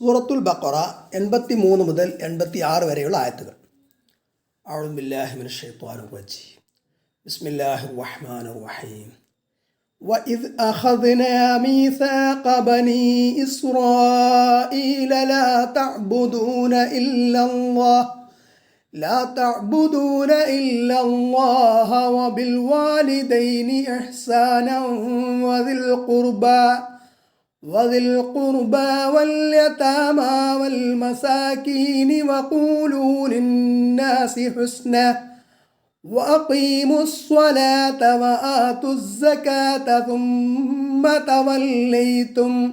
സൂറത്തുൽ ബക്കറ എൺപത്തി മൂന്ന് മുതൽ എൺപത്തി ആറ് വരെയുള്ള ആയത്തുകൾ أعوذ بالله من الشيطان الرجيم بسم الله الرحمن الرحيم وإذ أخذنا ميثاق بني إسرائيل لا تعبدون إلا الله لا تعبدون إلا الله وبالوالدين إحسانا وذي القربى وذي القربى واليتامى والمساكين وقولوا للناس حسنا وأقيموا الصلاة وآتوا الزكاة ثم توليتم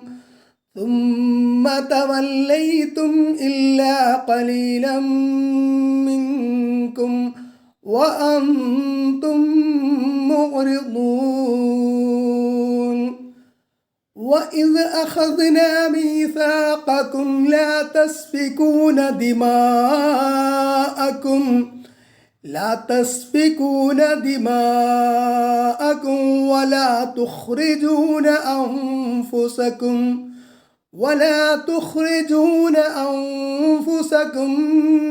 ثم توليتم إلا قليلا منكم وأنتم معرضون وإذ أخذنا ميثاقكم لا تسفكون دماءكم لا تسفكون دماءكم ولا تخرجون أنفسكم ولا تخرجون أنفسكم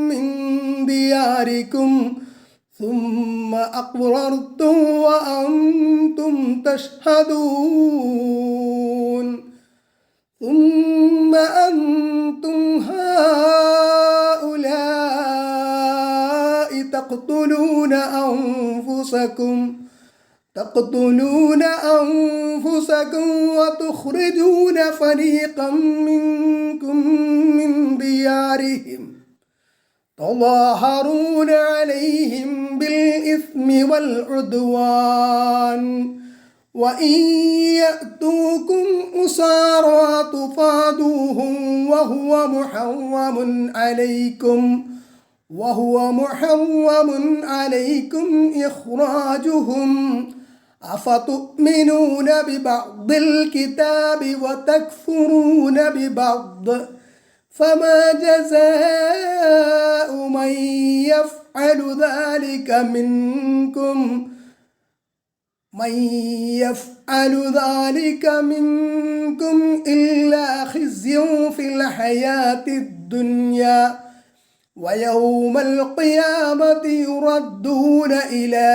من دياركم ثم أقررتم وأنتم تشهدون. ثم أنتم هؤلاء تقتلون أنفسكم تقتلون أنفسكم وتخرجون فريقا منكم من ديارهم تظاهرون عليهم بالإثم والعدوان. وإن يأتوكم أسارى تفادوهم وهو محرم عليكم وهو محرم عليكم إخراجهم. أفتؤمنون ببعض الكتاب وتكفرون ببعض؟ فما جزاء من يفعل ذلك منكم. من يفعل ذلك منكم إلا خزي في الحياة الدنيا ويوم القيامة يردون إلى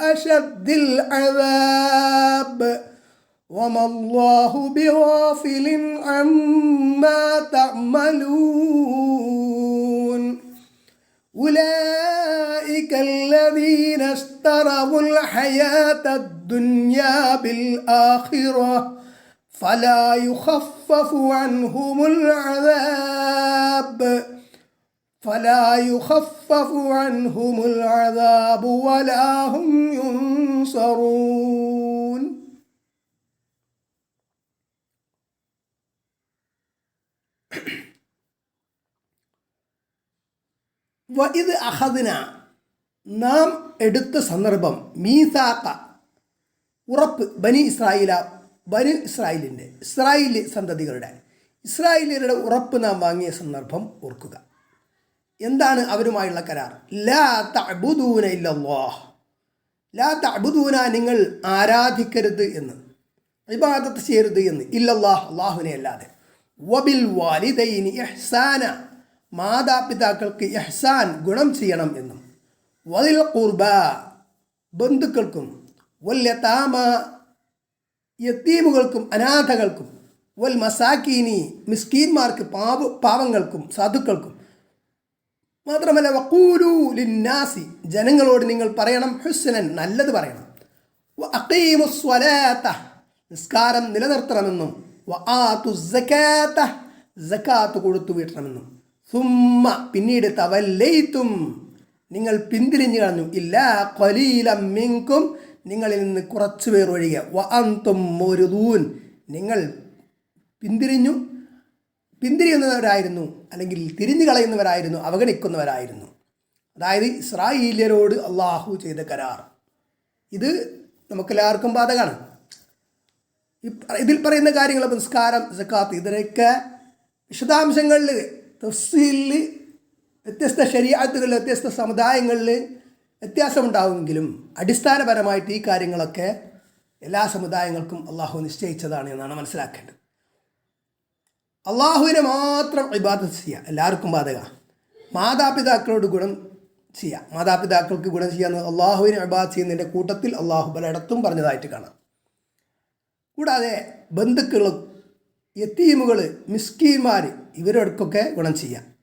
أشد العذاب. وما الله بغافل عما تعملون. أولئك الذين اشتروا الحياة الدنيا بالآخرة فلا يخفف عنهم العذاب فلا يخفف عنهم العذاب ولا هم ينصرون വഇദ് അഹദിന നാം എടുത്ത സന്ദർഭം മീസാക്ക ഉറപ്പ് ബനി ഇസ്രായേല ബനി ഇസ്രായേലിന്റെ ഇസ്രായേലി സന്തതികളുടെ ഇസ്രായേലിയരുടെ ഉറപ്പ് നാം വാങ്ങിയ സന്ദർഭം ഓർക്കുക. എന്താണ് അവരുമായുള്ള കരാർ? ലാ തഅബുദൂന ഇല്ലല്ലാഹ്. ലാ തഅബുദൂന നിങ്ങൾ ആരാധിക്കരുത് എന്ന് ഇബാദത്ത് ചെയ്യരുത് എന്ന് ഇല്ലല്ലാഹ് അള്ളാഹുവിനെ അല്ലാതെ. വബിൽ വാലിദൈനി ഇഹ്സാന. മാതാപിതാക്കൾക്ക് ഇഹ്സാൻ ഗുണം ചെയ്യണം എന്നും. വലിൽ കുർബ ബന്ധുക്കൾക്കും വല്യതാമ യത്തീമുകൾക്കും അനാഥകൾക്കും വൽ മസാക്കീനി മിസ്കീന്മാർക്ക് പാവ പാവങ്ങൾക്കും സാധുക്കൾക്കും. മാത്രമല്ല വക്കൂരു ലിന്നാസി ജനങ്ങളോട് നിങ്ങൾ പറയണം ഹുസ്നൻ നല്ലത് പറയണം. വ അക്കീമുസ്വലാത്ത സ്വലാത്ത നിസ്കാരം നിലനിർത്തണമെന്നും. വ ആതു സകാത്ത സകാത്ത് കൊടുത്തു വീട്ടണമെന്നും സുമ്മ പിന്നീട് തവല്ലയിത്തും നിങ്ങൾ പിന്തിരിഞ്ഞു കളഞ്ഞു. ഇല്ല കൊലീലം മിങ്കും. നിങ്ങളിൽ നിന്ന് കുറച്ചു പേർ ഒഴികെ. വ അന്തും മൊരുദൂൻ. നിങ്ങൾ പിന്തിരിഞ്ഞു. പിന്തിരിയുന്നവരായിരുന്നു. അല്ലെങ്കിൽ തിരിഞ്ഞു കളയുന്നവരായിരുന്നു. അവഗണിക്കുന്നവരായിരുന്നു. അതായത് ഇസ്രായേലിയരോട് അള്ളാഹു ചെയ്ത കരാർ. ഇത് നമുക്കെല്ലാവർക്കും ബാധകമാണ്. ഇതിൽ പറയുന്ന കാര്യങ്ങൾ നിസ്കാരം സക്കാത്ത് ഇതിനൊക്കെ വിശദാംശങ്ങളിൽ തഫ്സീലിൽ വ്യത്യസ്ത ശരീരത്തുകളിൽ വ്യത്യസ്ത സമുദായങ്ങളിൽ വ്യത്യാസമുണ്ടാവുമെങ്കിലും അടിസ്ഥാനപരമായിട്ട് ഈ കാര്യങ്ങളൊക്കെ എല്ലാ സമുദായങ്ങൾക്കും അള്ളാഹു നിശ്ചയിച്ചതാണ് എന്നാണ് മനസ്സിലാക്കേണ്ടത്. അള്ളാഹുവിനെ മാത്രം ഇബാദത്ത് ചെയ്യുക എല്ലാവർക്കും ബാധക. മാതാപിതാക്കളോട് ഗുണം ചെയ്യുക മാതാപിതാക്കൾക്ക് ഗുണം ചെയ്യാന്ന് അള്ളാഹുവിനെ ഇബാദത്ത് ചെയ്യുന്നതിന്റെ കൂട്ടത്തിൽ അള്ളാഹു പലയിടത്തും പറഞ്ഞതായിട്ട് കാണാം. കൂടാതെ ബന്ധുക്കൾ എത്തീമുകൾ മിസ്കീന്മാർ ഇവരോടൊക്കെ ഗുണം ചെയ്യാം.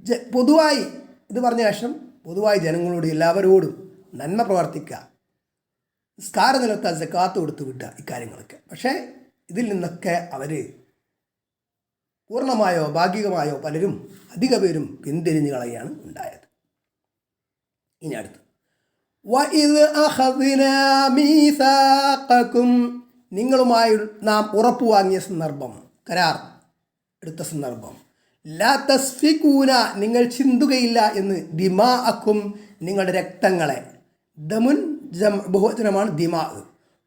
ജ പൊതുവായി ഇത് പറഞ്ഞ ശേഷം പൊതുവായി ജനങ്ങളോട് എല്ലാവരോടും നന്മ പ്രവർത്തിക്കുക നിസ്കാര നിലത്താൽ ജക്കാത്ത് കൊടുത്തു വിട്ടുക ഇക്കാര്യങ്ങളൊക്കെ. പക്ഷേ ഇതിൽ നിന്നൊക്കെ അവർ പൂർണമായോ ഭാഗികമായോ പലരും അധിക പേരും പിന്തിരിഞ്ഞു കളയാണ് ഉണ്ടായത്. ഇനി അടുത്ത് നിങ്ങളുമായി നാം ഉറപ്പ് വാങ്ങിയ സന്ദർഭം. കരാർ എടുത്ത സന്ദർഭം. ലാ തസ്ഫിക്കൂന നിങ്ങൾ ചിന്തുകയില്ല എന്ന് ദിമാ അക്കും നിങ്ങളുടെ രക്തങ്ങളെ. ദമുൻ ജം ബഹുവചനമാണ് ദിമാ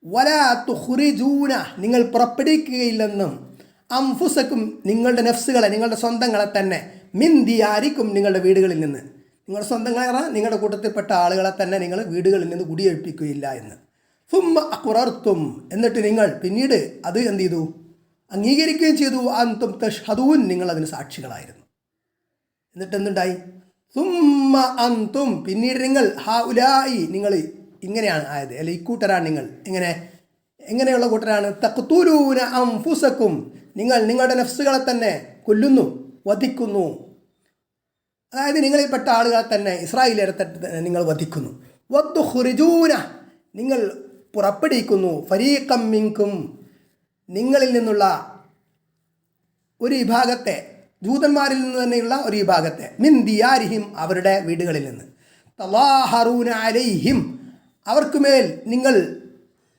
വലാ തുഹുറിജൂന നിങ്ങൾ പുറപ്പെടുവിക്കുകയില്ലെന്നും അംഫുസക്കും നിങ്ങളുടെ നെഫ്സുകളെ നിങ്ങളുടെ സ്വന്തങ്ങളെ തന്നെ മിൻ ആരിക്കും നിങ്ങളുടെ വീടുകളിൽ നിന്ന്. നിങ്ങളുടെ സ്വന്തങ്ങളെ നിങ്ങളുടെ കൂട്ടത്തിൽപ്പെട്ട ആളുകളെ തന്നെ നിങ്ങൾ വീടുകളിൽ നിന്ന് കുടിയൊഴിപ്പിക്കുകയില്ല എന്ന്. ഫും അക്കുറർത്തും എന്നിട്ട് നിങ്ങൾ പിന്നീട് അത് എന്ത് ചെയ്തു? അംഗീകരിക്കുകയും ചെയ്തു. അന്തും തഷ്ഹദൂൻ നിങ്ങൾ അതിന് സാക്ഷികളായിരുന്നു. എന്നിട്ട് എന്തുണ്ടായി സുമ്മ അന്തും പിന്നീട് നിങ്ങൾ ഹാ ഉലായി നിങ്ങൾ ഇങ്ങനെയാണ് ആയത്. അല്ലെ ഇക്കൂട്ടരാണ് നിങ്ങൾ. ഇങ്ങനെ എങ്ങനെയുള്ള കൂട്ടരാണ്? തക്തൂരൂന അംഫുസക്കും നിങ്ങൾ നിങ്ങളുടെ നഫ്സുകളെ തന്നെ കൊല്ലുന്നു വധിക്കുന്നു. അതായത് നിങ്ങളിൽപ്പെട്ട ആളുകളെ തന്നെ ഇസ്രായേലിയരെ നിങ്ങൾ വധിക്കുന്നു. വദ്ദുഹുറിജൂന നിങ്ങൾ പുറപ്പെടുവിക്കുന്നു. ഫരീഖം മിങ്കും നിങ്ങളിൽ നിന്നുള്ള ഒരു വിഭാഗത്തെ ദൂതന്മാരിൽ നിന്ന് തന്നെയുള്ള ഒരു വിഭാഗത്തെ മിൻ ദിയാരിഹിം അവരുടെ വീടുകളിൽ നിന്ന്. തലാഹറൂന അലൈഹിം അവർക്കുമേൽ നിങ്ങൾ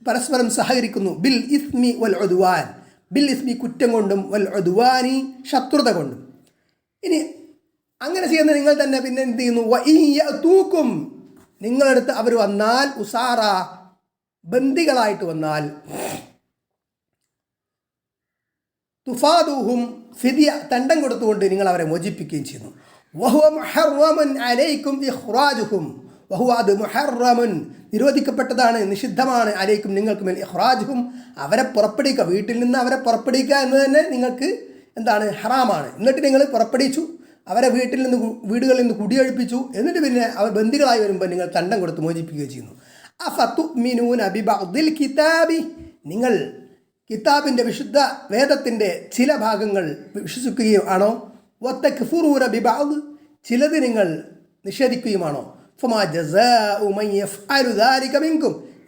പരസ്പരം സഹകരിക്കുന്നു. ബിൽ ഇസ്മി വൽ ഒതുവാൻ ബിൽ ഇസ്മി കുറ്റം കൊണ്ടും വൽ ഒതുവാനി ശത്രുത കൊണ്ടും. ഇനി അങ്ങനെ ചെയ്യുന്ന നിങ്ങൾ തന്നെ പിന്നെ എന്ത് ചെയ്യുന്നു? തൂക്കും നിങ്ങളടുത്ത് അവർ വന്നാൽ ഉസാറ ബന്ദികളായിട്ട് വന്നാൽ തുഫാദുഹും ഫിദിയ തണ്ടം കൊടുത്തുകൊണ്ട് നിങ്ങൾ അവരെ മോചിപ്പിക്കുകയും ചെയ്യുന്നു. വഹുവ മുഹറമുൻ അലൈക്കും ഇഹ്റാജുഹും വഹുവ അത് നിരോധിക്കപ്പെട്ടതാണ് നിഷിദ്ധമാണ്. അലൈക്കും നിങ്ങൾക്ക് മേൽ ഇഹ്റാജുഹും അവരെ പുറപ്പെടുവിക്കുക. വീട്ടിൽ നിന്ന് അവരെ പുറപ്പെടുവിക്കുക എന്ന് തന്നെ നിങ്ങൾക്ക് എന്താണ് ഹറാമാണ്. എന്നിട്ട് നിങ്ങൾ പുറപ്പെടുവിച്ചു. അവരെ വീട്ടിൽ നിന്ന് വീടുകളിൽ നിന്ന് കുടിയൊഴിപ്പിച്ചു. എന്നിട്ട് പിന്നെ അവർ ബന്ദികളായി വരുമ്പോൾ നിങ്ങൾ തണ്ടം കൊടുത്ത് മോചിപ്പിക്കുകയും ചെയ്യുന്നു. അ ഫത്തു മിനൂൻ അബിബിൽ കിതാബി. നിങ്ങൾ കിതാബിന്റെ വിശുദ്ധ വേദത്തിന്റെ ചില ഭാഗങ്ങൾ വിശ്വസിക്കുകയും ആണോ ഒത്ത കിഫുറൂര ബിബാവ് ചിലത് നിങ്ങൾ നിഷേധിക്കുകയുമാണോ? ഫമാ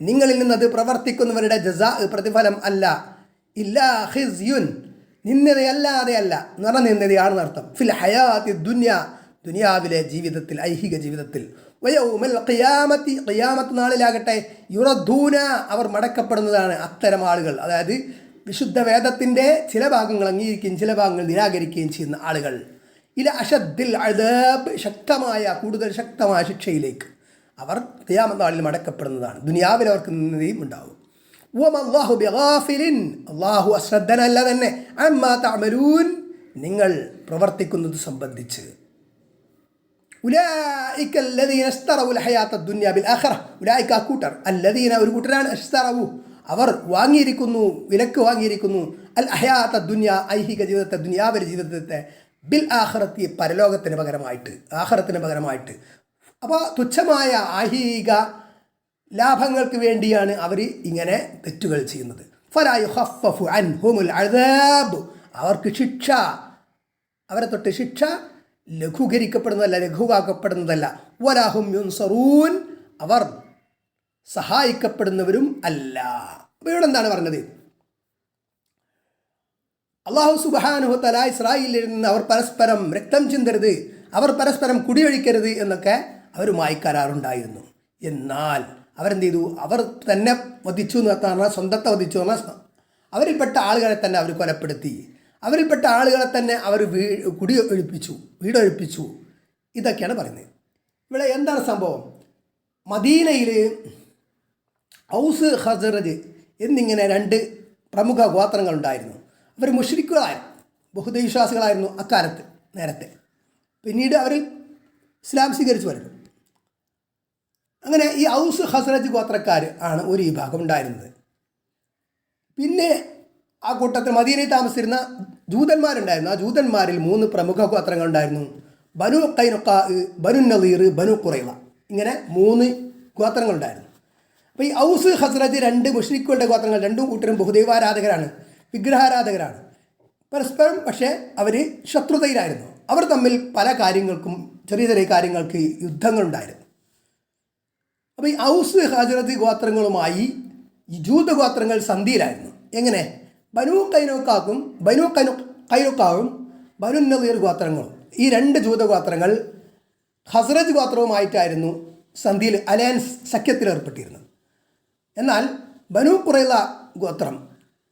നിങ്ങളിൽ നിന്നത് പ്രവർത്തിക്കുന്നവരുടെ ജസാ പ്രതിഫലം അല്ല. ഇല്ലാ ഹിസ്യുൻ. നിന്ദതയല്ലാതെ അല്ല. നിറനിന്ദതയാണെന്ന് അർത്ഥം. ഫിൽ ഹയാത്തി ദുന്യ. ദുനിയാവിലെ ജീവിതത്തിൽ ഐഹിക ജീവിതത്തിൽ. വയൗമൽ ഖിയാമത്തി ഖിയാമത്ത് നാളിലാകട്ടെ യുറദൂന അവർ മടക്കപ്പെടുന്നതാണ് അത്തരം ആളുകൾ. അതായത് വിശുദ്ധ വേദത്തിന്റെ ചില ഭാഗങ്ങൾ അംഗീകരിക്കുകയും ചില ഭാഗങ്ങൾ നിരാകരിക്കുകയും ചെയ്യുന്ന ആളുകൾ. ഇല അഷദ്ദിൽ അഴതാബ് ശക്തമായ കൂടുതൽ ശക്തമായ ശിക്ഷയിലേക്ക് അവർ ഖിയാമത്താളിൽ മടക്കപ്പെടുന്നതാണ്. ദുനിയാവിൽ അവർക്ക് നിന്നതയും ഉണ്ടാവും. ഓം അള്ളാഹു ബിഗാഫിലിൻ അള്ളാഹു അശ്രദ്ധനല്ല തന്നെ. അമ്മാ തമരൂൻ നിങ്ങൾ പ്രവർത്തിക്കുന്നത് സംബന്ധിച്ച്. ഉലായിക്ക അല്ലദീന ഇസ്തറവു ഉലായിക്ക കൂട്ടർ അല്ലദീന ഒരു കൂട്ടരാണ് അവർ വാങ്ങിയിരിക്കുന്നു വിലക്ക് വാങ്ങിയിരിക്കുന്നു. അൽ അഹയാത്ത ദുന്യ ഐഹിക ജീവിതത്തെ ദുന്യാവര ജീവിതത്തെ ബിൽ ആഹ്റത്തി പരലോകത്തിന് പകരമായിട്ട് ആഹ്റത്തിന് പകരമായിട്ട്. അപ്പോൾ തുച്ഛമായ ഐഹിക ലാഭങ്ങൾക്ക് വേണ്ടിയാണ് അവർ ഇങ്ങനെ തെറ്റുകൾ ചെയ്യുന്നത്. ഫലായു അൻഹുമുൽ അഴതാബ് അവർക്ക് ശിക്ഷ അവരെ തൊട്ട് ശിക്ഷ ലഘൂകരിക്കപ്പെടുന്നതല്ല ലഘുവാക്കപ്പെടുന്നതല്ല. വലാഹും യുൻസറൂൻ. അവർ സഹായിക്കപ്പെടുന്നവരും അല്ല. അപ്പോൾ ഇവിടെ എന്താണ് പറഞ്ഞത്? അള്ളാഹു സുബാനുഹത്തല ഇസ്രായേലിൽ നിന്ന് അവർ പരസ്പരം രക്തം ചിന്തരുത് അവർ പരസ്പരം കുടിയൊഴിക്കരുത് എന്നൊക്കെ അവരുമായി കരാറുണ്ടായിരുന്നു. എന്നാൽ അവരെന്ത് ചെയ്തു അവർ തന്നെ വധിച്ചു എന്ന് പറഞ്ഞാൽ സ്വന്തത്തെ വധിച്ചു എന്ന് പറഞ്ഞാൽ അവരിൽപ്പെട്ട ആളുകളെ തന്നെ അവർ കൊലപ്പെടുത്തി. അവരിൽപ്പെട്ട ആളുകളെ തന്നെ അവർ വീ കുടി ഒഴിപ്പിച്ചു വീടൊഴിപ്പിച്ചു. ഇതൊക്കെയാണ് പറയുന്നത്. ഇവിടെ എന്താണ് സംഭവം? മദീനയിൽ ഔസ് ഹസറജ് എന്നിങ്ങനെ രണ്ട് പ്രമുഖ ഗോത്രങ്ങളുണ്ടായിരുന്നു. അവർ മുഷ്രിക്കുകളായിരുന്നു ബഹുദവിശ്വാസികളായിരുന്നു അക്കാലത്ത് നേരത്തെ. പിന്നീട് അവർ ഇസ്ലാം സ്വീകരിച്ചു വരുന്നു. അങ്ങനെ ഈ ഔസ് ഹസ്രജ് ഗോത്രക്കാർ ആണ് ഒരു വിഭാഗം ഉണ്ടായിരുന്നത്. പിന്നെ ആ കൂട്ടത്തിൽ മദീനയിൽ താമസിച്ചിരുന്ന ജൂതന്മാരുണ്ടായിരുന്നു. ആ ജൂതന്മാരിൽ മൂന്ന് പ്രമുഖ ഗോത്രങ്ങൾ ഉണ്ടായിരുന്നു ബനു കൈനുക്ക ബനു നദീർ ബനു കുറൈവ. ഇങ്ങനെ മൂന്ന് ഗോത്രങ്ങളുണ്ടായിരുന്നു. അപ്പോൾ ഈ ഔസ് ഹസ്രജ് രണ്ട് മുഷ്രിഖുകളുടെ ഗോത്രങ്ങൾ രണ്ടും കൂട്ടരും ബഹുദൈവാരാധകരാണ് വിഗ്രഹാരാധകരാണ്. പരസ്പരം പക്ഷേ അവർ ശത്രുതയിലായിരുന്നു. അവർ തമ്മിൽ പല കാര്യങ്ങൾക്കും ചെറിയ ചെറിയ കാര്യങ്ങൾക്ക് യുദ്ധങ്ങളുണ്ടായിരുന്നു. അപ്പോൾ ഈ ഔസ് ഹജറത്ത് ഗോത്രങ്ങളുമായി ഈ ജൂത ഗോത്രങ്ങൾ സന്ധിയിലായിരുന്നു. എങ്ങനെ? ബനു കൈനോക്കാക്കും ബനു കൈനു കൈനോക്കാവും ബനു നദീർ ഗോത്രങ്ങളും. ഈ രണ്ട് ജൂത ഗോത്രങ്ങൾ ഹസ്രജ് ഗോത്രവുമായിട്ടായിരുന്നു സന്ധിയിൽ അലയൻസ് സഖ്യത്തിൽ ഏർപ്പെട്ടിരുന്നത്. എന്നാൽ ബനു കുറൈല ഗോത്രം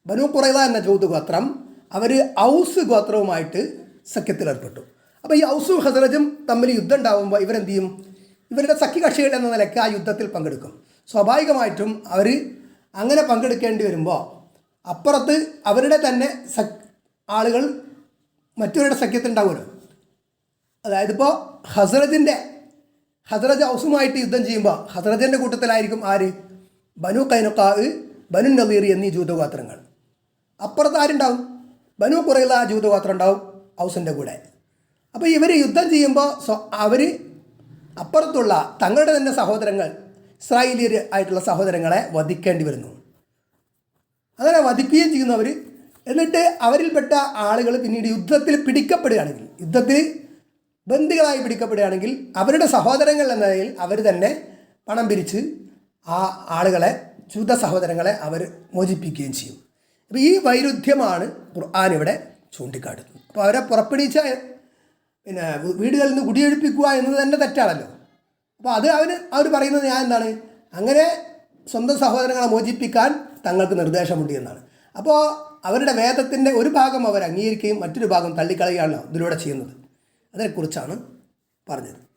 ബനു കുറൈല എന്ന ജൂത ഗോത്രം അവർ ഔസ് ഗോത്രവുമായിട്ട് സഖ്യത്തിൽ ഏർപ്പെട്ടു. അപ്പോൾ ഈ ഔസും ഹസ്രജും തമ്മിൽ യുദ്ധം ഉണ്ടാകുമ്പോൾ ഇവരെന്ത് ചെയ്യും ഇവരുടെ സഖ്യകക്ഷികൾ എന്ന നിലയ്ക്ക് ആ യുദ്ധത്തിൽ പങ്കെടുക്കും. സ്വാഭാവികമായിട്ടും അവർ അങ്ങനെ പങ്കെടുക്കേണ്ടി വരുമ്പോൾ അപ്പുറത്ത് അവരുടെ തന്നെ സഖ് ആളുകൾ മറ്റവരുടെ സഖ്യത്തിൽ ഉണ്ടാവുമല്ലോ അതായത് ഇപ്പോൾ ഹസ്രജിന്റെ ഹസ്രജ് ഹൗസുമായിട്ട് യുദ്ധം ചെയ്യുമ്പോൾ ഹസ്രജിന്റെ കൂട്ടത്തിലായിരിക്കും ആര്? ബനു കൈനുക്കാവ് ബനു നദീർ എന്നീ ജൂതഗോത്രങ്ങൾ. അപ്പുറത്ത് ആരുണ്ടാവും? ബനു കുറയുള്ള ആ ജൂതഗോത്രം ഉണ്ടാവും ഹൗസിന്റെ കൂടെ. അപ്പോൾ ഇവർ യുദ്ധം ചെയ്യുമ്പോൾ അവർ അപ്പുറത്തുള്ള തങ്ങളുടെ തന്നെ സഹോദരങ്ങൾ ഇസ്രായേലിയർ ആയിട്ടുള്ള സഹോദരങ്ങളെ വധിക്കേണ്ടി വരുന്നു. അങ്ങനെ വധിക്കുകയും ചെയ്യുന്നവർ എന്നിട്ട് അവരിൽപ്പെട്ട ആളുകൾ പിന്നീട് യുദ്ധത്തിൽ പിടിക്കപ്പെടുകയാണെങ്കിൽ യുദ്ധത്തിൽ ബന്ദികളായി പിടിക്കപ്പെടുകയാണെങ്കിൽ അവരുടെ സഹോദരങ്ങൾ എന്ന നിലയിൽ അവർ തന്നെ പണം പിരിച്ച് ആ ആളുകളെ ചൂത സഹോദരങ്ങളെ അവർ മോചിപ്പിക്കുകയും ചെയ്യും. അപ്പോൾ ഈ വൈരുദ്ധ്യമാണ് ഖുർആൻ ഇവിടെ ചൂണ്ടിക്കാട്ടുന്നത്. അപ്പോൾ അവരെ പുറപ്പെടുവിച്ച പിന്നെ വീടുകളിൽ നിന്ന് കുടിയൊഴിപ്പിക്കുക എന്നത് തന്നെ തെറ്റാണല്ലോ. അപ്പോൾ അത് അവന് അവർ പറയുന്നത് ഞാൻ എന്താണ്? അങ്ങനെ സ്വന്തം സഹോദരങ്ങളെ മോചിപ്പിക്കാൻ തങ്ങൾക്ക് നിർദ്ദേശമുണ്ട് എന്നാണ്. അപ്പോൾ അവരുടെ വേദത്തിന്റെ ഒരു ഭാഗം അവർ അംഗീകരിക്കുകയും മറ്റൊരു ഭാഗം തള്ളിക്കളയുകയാണല്ലോ ഇതിലൂടെ ചെയ്യുന്നത്. അതിനെക്കുറിച്ചാണ് പറഞ്ഞത്.